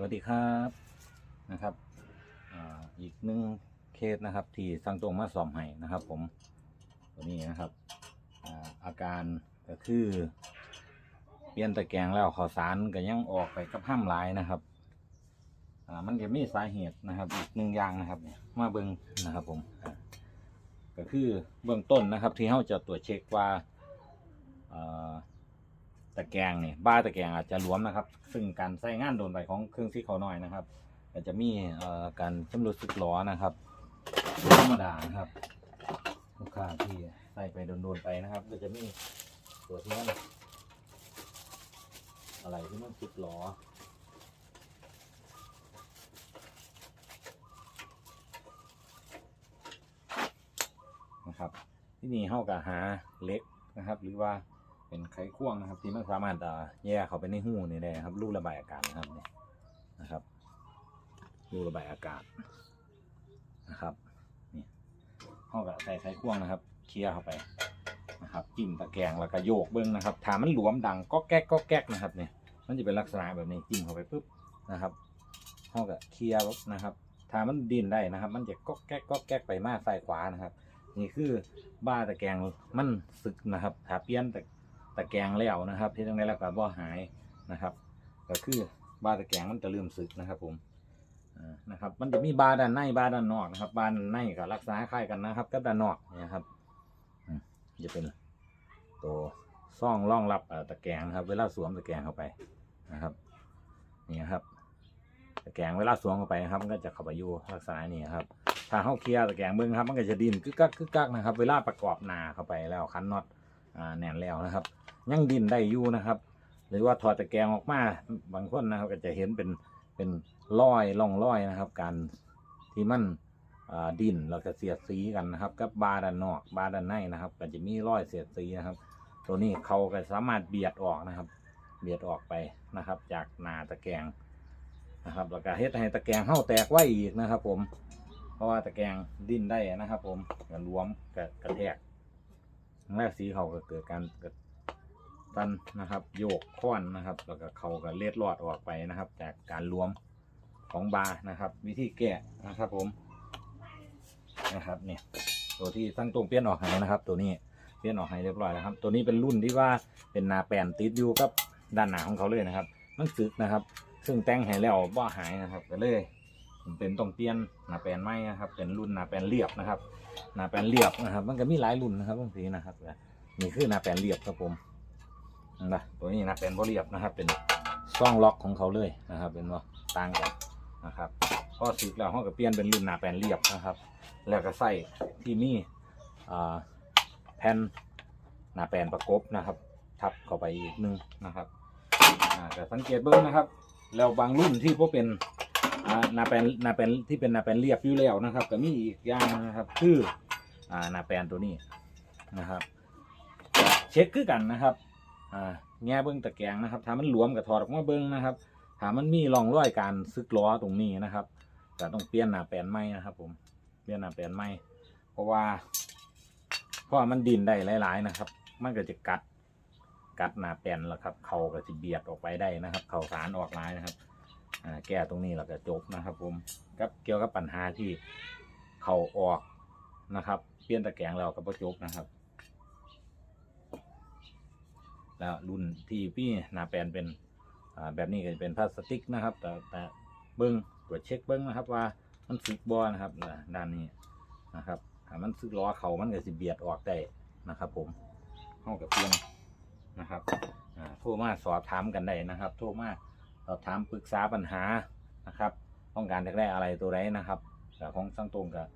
สวัสดีครับนะครับอ,อีกหนึ่งเคสนะครับ ที่สั่งตรงมาสอมให้นะครับ ผมตัวนี้นะครับอาอาการก็คือ เปลี่ยนตะแกรงแล้วขอสารก็ยังออกไปกับห้ามหลายนะครับมันจะมีสาเหตุนะครับ อีกหนึ่งอย่างนะครับเนี่ยมาเบิ้งนะครับ ผมก็คือเบื้องต้นนะครับ ที่เราจะตรวจเช็คว่า ตะแกรงเนี่ยบ้าตะแกรงอาจจะหลวมนะครับ ซึ่งการใช้งานโดนไปของเครื่องซีเขาน้อยนะครับก็จจะมีการชำรุดสึกล้อนะครับธรรมดานะครับลูกค้าที่ใส่ไปโดนๆไปนะครับ ก็จะมีตัวที่มันอะไรที่มันสึกล้อนะครับ ที่นี่เข้ากับหาเล็กนะครับ หรือว่า เป็นไขควงนะครับ ที่มันสามารถอ่าแยกเขาไปในหูนี่ได้ครับรูระบายอากาศนะครับเนี่ยนะครับรูระบายอากาศนะครับนี่ห้องกับใส่ไขควงนะครับ เคลียร์เข้าไปนะครับจิ้มตะแกรงแล้วก็โยกเบิ้งนะครับถามันหลวมดังก็แก๊กก็แก๊กนะครับเนี่ยมันจะเป็นลักษณะแบบนี้จิ้มเข้าไปปุ๊บนะครับห้องกับเคลียร์ปุ๊บนะครับถ้ามันดินได้นะครับ มันจะก็แก๊กก็แก๊กไปมาซ้ายขวานะครับ นี่คือบ้าตะแกรงมันสึกนะครับถ้าเปลี่ยนตะ ตะแกรงแล้วนะครับที่ตรงนี้แล้วก็บ่หายนะครับ ก็คือบ้าตะแกรงมันจะเริ่มสึกนะครับ ผมนะครับ มันจะมีบาด้านในบาด้านนอกนะครับ บาด้านในก็รักษาคล้ายกันนะครับกับด้านนอกนี่ยครับจะเป็นตัวซ่องร่องรับตะแกรงครับ เวลาสวมตะแกรงเข้าไปนะครับนี่ครับตะแกรงเวลาสวมเข้าไปนะครับ มันก็จะเข้าไปอยู่ลักษณะนี้ครับถ้าเข้าเคลียร์ตะแกรงเบิ้งครับ มันก็จะดินกึกกักกึกกักนะครับ เวลาประกอบนาเข้าไปแล้วคันน็อตแน่นแล้วนะครับ ยังดินได้อยู่นะครับ หรือว่าถอดตะแกรงออกมาบางคนนะครับก็จะเห็นเป็นเป็นรอยร่องรอยนะครับ การที่มันดินแล้วก็เสียดสีกันนะครับ กับบาด้านนอกบาด้านในนะครับ ก็จะมีรอยเสียดสีนะครับ ตัวนี้เขาก็สามารถเบียดออกนะครับ เบียดออกไปนะครับ จากนาตะแกรงนะครับแล้วก็เฮ็ดให้ตะแกรงเห่าแตกไว้อีกนะครับ ผม เพราะว่าตะแกรงดิ้นได้นะครับ ผมกันรวมกับกระแทกแรกสีเขาก็เกิดการ กันนะครับ โยกค้อนนะครับ แล้วก็เขาก็เล็ดลอดออกไปนะครับ จากการรวมของบาร์นะครับ วิธีแก้นะครับผมนะครับเนี่ยตัวที่ตั้งตรงเปลี่ยนออกให้นะครับ ตัวนี้เปลี่ยนออกให้เรียบร้อยแล้วครับ ตัวนี้เป็นรุ่นที่ว่าเป็นหนาแปนติดอยู่กับด้านหน้าของเขาเลยนะครับ มันสึกนะครับ ซึ่งแต่งให้แล้วบ่หายนะครับก็เลยผมเป็นต้องเปลี่ยนหน้าแปนไม้นะครับ เป็นรุ่นหน้าแปนเรียบนะครับหน้าแปนเรียบนะครับ มันก็มีหลายรุ่นนะครับบางทีนะครับนี่คือหน้าแปนเรียบครับผม นะตัวนี้หน้าแปลนบ่เรียบนะครับ เป็นซ่องล็อกของเขาเลยนะครับ เป็นว่าต่างกันนะครับพอสึกแล้วเขาก็เปลี่ยนเป็นรุ่นหนาแปลนเรียบนะครับ แล้วก็ใส่ที่มีอ่แผ่นหนาแปลนประกบนะครับ ทับเข้าไปอีกหนึงนะครับแต่สังเกตเบิ้งนะครับ แล้วบางรุ่นที่พวกเป็นอ่านาแปลนนาแปลนที่เป็นหนาแปลนเรียบอยู่แล้วนะครับ ก็มีอีกอย่างนะครับ คืออ่านาแปลนตัวนี้นะครับ เช็คคือกันนะครับ อ่าแง่เบิ้งตะแกรงนะครับถ้ามันหลวมกับถอดออกมาเบิ้งนะครับถ้ามันมีร่องรอยการซึกล้อตรงนี้นะครับก็ต้องเปลี่ยนหนาแปลนใหม่นะครับ ผมเปลี่ยนหนาแปลนใหม่เพราะว่าเพราะว่ามันดินได้หลาย ๆ นะครับ มันก็จะกัดกัดหนาแปลนแล้วครับ เขาก็จะเบียดออกไปได้นะครับ เขาสารออกหลายนะครับแก้ตรงนี้แล้วก็จบนะครับ ผมกับเกี่ยวกับปัญหาที่เขาออกนะครับ เปลี่ยนตะแกรงแล้วก็จบนะครับ แล้วรุ่นที่พี่นาแปลนเป็นแบบนี้ก็จะเป็นพลาสติกนะครับ แต่แต่เบิ้งตรวจเช็คเบิ้งนะครับว่ามันสึกบ่นะครับด้านนี้นะครับถ้ามันสึกล้อเขามันก็สิเบียดออกได้นะครับผมห้องกับเพียงนะครับโทรมาสอบถามกันได้นะครับ โทรมาสอบถามปรึกษาปัญหานะครับ ต้องการจะได้อะไรตัวไรนะครับแต่ของสังตรงกับ